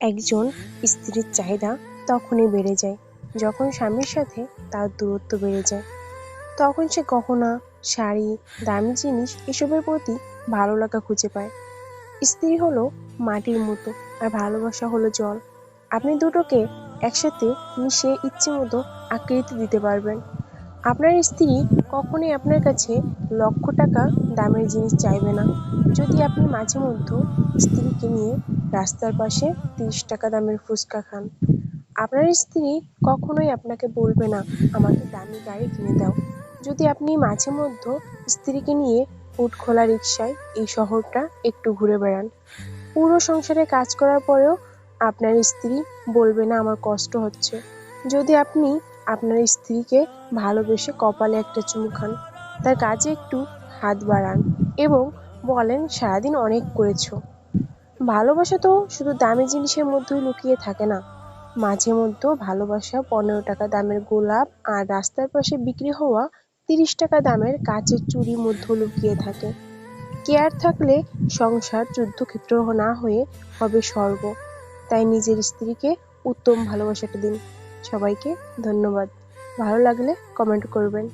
একজন স্ত্রীর চাহিদা তখনই বেড়ে যায়, যখন স্বামীর সাথে তার দূরত্ব বেড়ে যায়। তখন সে গহনা, শাড়ি, দামি জিনিস এসবের প্রতি ভালো লাগা খুঁজে পায়। স্ত্রী হলো মাটির মতো আর ভালোবাসা হলো জল। আপনি দুটোকে একসাথে মিশিয়ে ইচ্ছে মতো আকৃতি দিতে পারবেন। আপনার স্ত্রী কখনোই আপনার কাছে লক্ষ টাকা দামের জিনিস চাইবে না। যদি আপনি মাঝে মধ্যে স্ত্রীকে নিয়ে রাস্তার পাশে তিরিশ টাকা দামের ফুচকা খান, আপনার স্ত্রী কখনোই আপনাকে বলবে না, আমাকে দামি গাড়ি কিনে দাও। যদি আপনি মাঝে মধ্যে স্ত্রীকে নিয়ে উঠ খোলা রিক্সায় এই শহরটা একটু ঘুরে বেড়ান। পুরো সংসারে কাজ করার পরেও আপনার স্ত্রী বলবে, না, আমার কষ্ট হচ্ছে। যদি আপনি আপনার স্ত্রীকে ভালোবেসে কপালে একটা চুমু খান। তার কাজে একটু হাত বাড়ান এবং বলেন, সারাদিন অনেক করেছ। ভালোবাসা তো শুধু দামি জিনিসের মধ্যেই লুকিয়ে থাকে না। মাঝে মধ্যেও ভালোবাসা পনেরো টাকা দামের গোলাপ আর রাস্তার পাশে বিক্রি হওয়া তিরিশ টাকা দামের কাচের চুড়ির মধ্যেও লুকিয়ে থাকে। কেয়ার থাকলে সংসার, যুদ্ধক্ষেত্র না হয়ে হবে স্বর্গ। তাই নিজের স্ত্রীকে উত্তম ভালোবাসাটা দিন। সবাইকে ধন্যবাদ। ভালো লাগলে কমেন্ট করবেন।